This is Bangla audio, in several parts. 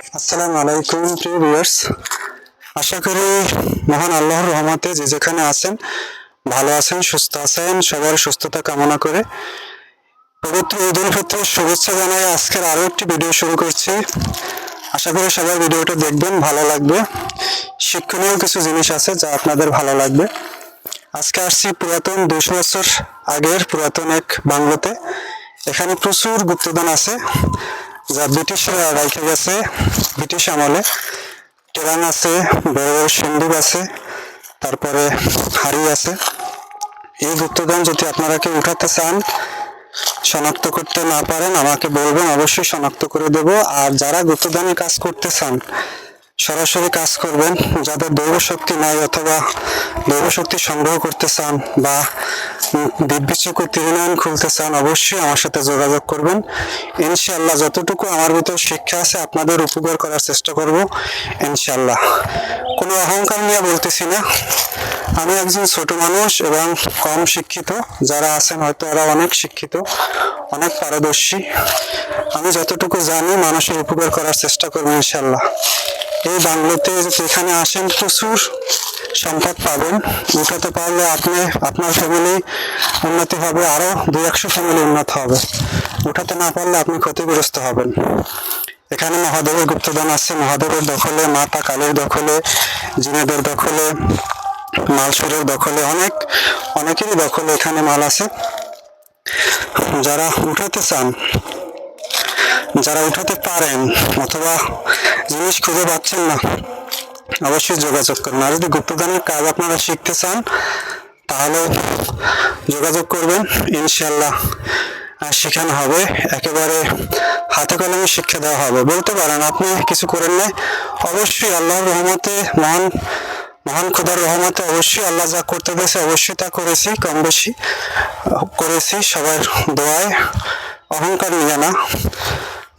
আসসালামু আলাইকুম, প্রিয় ভিউয়ার্স। আশা করি মহান আল্লাহর রহমতে যে যেখানে আছেন, ভালো আছেন, সুস্থ আছেন, সবার সুস্থতা কামনা করে। পবিত্র ঈদ উল ফিতরের শুভেচ্ছা জানাই আজকের আরও একটি ভিডিও শুরু করছি। আশা করি সবাই ভিডিওটা দেখবেন, ভালো লাগবে। শিক্ষণীয় কিছু জিনিস আছে যা আপনাদের ভালো লাগবে। আজকে আসছি পুরাতন দুশো বছর আগের পুরাতন এক বাংলোতে। এখানে প্রচুর গুপ্তদান আছে। যা ব্রিটিশরা রাইখে গেছে ব্রিটিশ আমলে। টেরাং আছে, বড় বড় সন্দীপ আছে, তারপরে হাড়ি আছে। এই গুপ্তধন যদি আপনারা কেউ উঠাতে চান, শনাক্ত করতে না পারেন, আমাকে বলবেন, অবশ্যই শনাক্ত করে দেব। আর যারা গুপ্তদানের কাজ করতে চান সরাসরি কাজ করবেন যাদের দৈব শক্তি নাই অথবা দৈব শক্তি সংগ্রহ করতে চান বা দিব্যচকু তিরুনয়ন খুলতে চান, অবশ্যই আমার সাথে যোগাযোগ করবেন। ইনশাল্লাহ যতটুকু আমার ভিতর শিক্ষা আছে আপনাদের উপকার করার চেষ্টা করব ইনশাল্লাহ কোনো অহংকার নিয়ে বলতেছি না। আমি একজন ছোট মানুষ এবং কম শিক্ষিত, যারা আছেন হয়তো এরা অনেক শিক্ষিত, অনেক পারদর্শী। আমি যতটুকু জানি মানুষের উপকার করার চেষ্টা করব ইনশাল্লাহ এই বাংলোতে যদি এখানে আসেন প্রচুর সম্পদ পাবেন। উঠাতে পারলে আপনি, আপনার ফ্যামিলি উন্নতি হবে আরও দুই একশো ফ্যামিলি উন্নত হবে। উঠাতে না পারলে আপনি ক্ষতিগ্রস্ত হবেন। এখানে মহাদেবের গুপ্তদান আছে। মহাদেবের দখলে, মাতা কালীর দখলে, জিনেদের দখলে, মালসুরের দখলে, অনেক, অনেকেরই দখলে এখানে মাল আছে। যারা উঠাতে চান, যারা উঠাতে পারেন অথবা জিনিস খুঁজে পাচ্ছেন না। অবশ্যই যোগাযোগ করুন। আর যদি গুপ্তদানের কাজ আপনারা শিখতে চান, তাহলে যোগাযোগ করবেন। ইনশাল্লাহ শেখানো হবে। একেবারে হাতে কলমে শিক্ষা দেওয়া হবে। বলতে পারেন, আপনি কিছু করেন নাই। অবশ্যই আল্লাহর রহমতে, মহান মহান খোদার রহমতে অবশ্যই আল্লাহ যা করতে দিয়েছে অবশ্যই তা করেছি, কম বেশি করেছি। সবার দোয়ায় অহংকার নিয়ে না।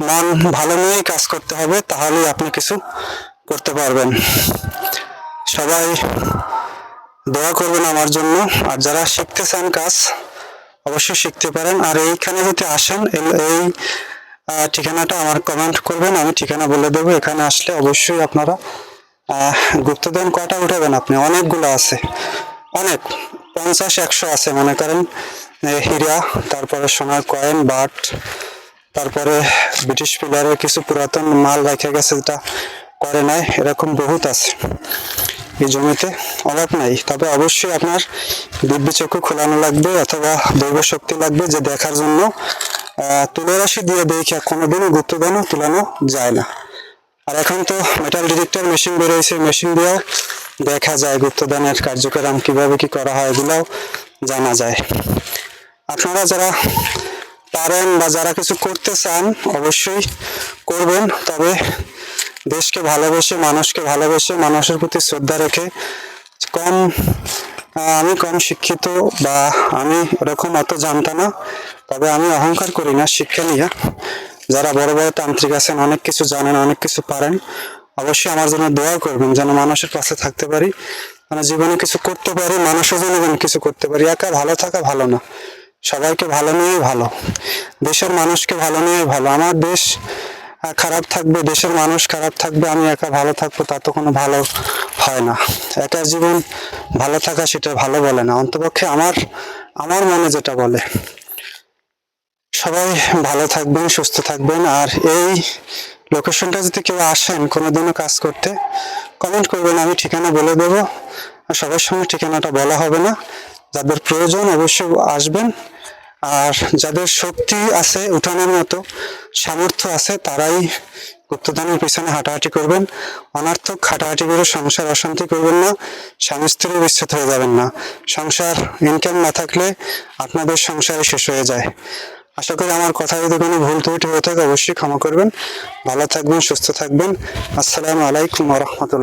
মন ভালো নিয়েই কাজ করতে হবে তাহলেই আপনি কিছু করতে পারবেন। সবাই দোয়া করবেন আমার জন্য আর যারা শিখতে চান কাজ অবশ্যই শিখতে পারেন। আর এইখানে যদি আসেন এই- ঠিকানাটা আমার কমেন্ট করবেন আমি ঠিকানা বলে দেবো। এখানে আসলে অবশ্যই আপনারা আহ, গুপ্তধন কয়টা উঠাবেন আপনি? অনেকগুলো আছে। অনেক পঞ্চাশ একশো আছে মনে করেন। হীরা তারপরে সোনার কয়েন বাট তারপরে ব্রিটিশ পিলারের কিছু পুরাতন মাল রেখে গেছে যেটা করে নাই। এরকম বহুত আছে এই জমিতে, অভাব নাই। তবে অবশ্যই আপনার দিব্য চক্ষু খোলানো লাগবে অথবা দৈব শক্তি লাগবে যে দেখার জন্য তুলারাশি দিয়ে দেখে কোনোদিনও গুপ্তদানও তুলানো যায় না। আর এখন তো মেটাল ডিটেক্টর মেশিন বেরোয়েছে মেশিন দিয়েও দেখা যায় গুপ্তদানের কার্যক্রম কীভাবে কি করা হয় এগুলাও জানা যায়। আপনারা যারা পারেন বা যারা কিছু করতে চান, অবশ্যই করবেন। তবে দেশকে ভালোবেসে, মানুষকে ভালোবেসে, মানুষের প্রতি শ্রদ্ধা রেখে কম আমি কম শিক্ষিত বা আমি ওরকম অত জানতাম না, তবে আমি অহংকার করি না শিক্ষা নিয়ে। যারা বড় বড় তান্ত্রিক আছেন, অনেক কিছু জানেন, অনেক কিছু পারেন। অবশ্যই আমার জন্য দোয়া করবেন যেন মানুষের পাশে থাকতে পারি। মানে জীবনে কিছু করতে পারি, মানুষের জন্য কিছু করতে পারি। একা ভালো থাকা ভালো না। সবাইকে ভালো নিয়েই ভালো। দেশের মানুষকে ভালো নিয়েই ভালো। আমার দেশ খারাপ থাকবে, দেশের মানুষ খারাপ থাকবে, আমি একা ভালো থাকব, তা তো কোনো ভালো হয় না। একা জীবন ভালো থাকা সেটা ভালো বলে না। অন্তপক্ষে আমার আমার মনে যেটা বলে, সবাই ভালো থাকবেন, সুস্থ থাকবেন। আর এই লোকেশনটা যদি কেউ আসেন কোনোদিনও কাজ করতে কমেন্ট করবেন, আমি ঠিকানা বলে দেবো। সবার সঙ্গে ঠিকানাটা বলা হবে না। যাদের প্রয়োজন অবশ্যই আসবেন। আর যাদের শক্তি আছে, উঠানোর মতো সামর্থ্য আছে, তারাই গুপ্তদানের পিছনে হাঁটাহাঁটি করবেন। অনার্থক হাঁটাহাঁটি করে সংসার অশান্তি করবেন না, স্বামী স্ত্রীর বিচ্ছেদ হয়ে যাবেন না। সংসার ইনকাম না থাকলে আপনাদের সংসারে শেষ হয়ে যায়। আশা করি আমার কথা যদি কোনো ভুল ত্রুটি হয়ে থাকে, অবশ্যই ক্ষমা করবেন। ভালো থাকবেন, সুস্থ থাকবেন। আসসালামু আলাইকুম রহমতুল্লাহ।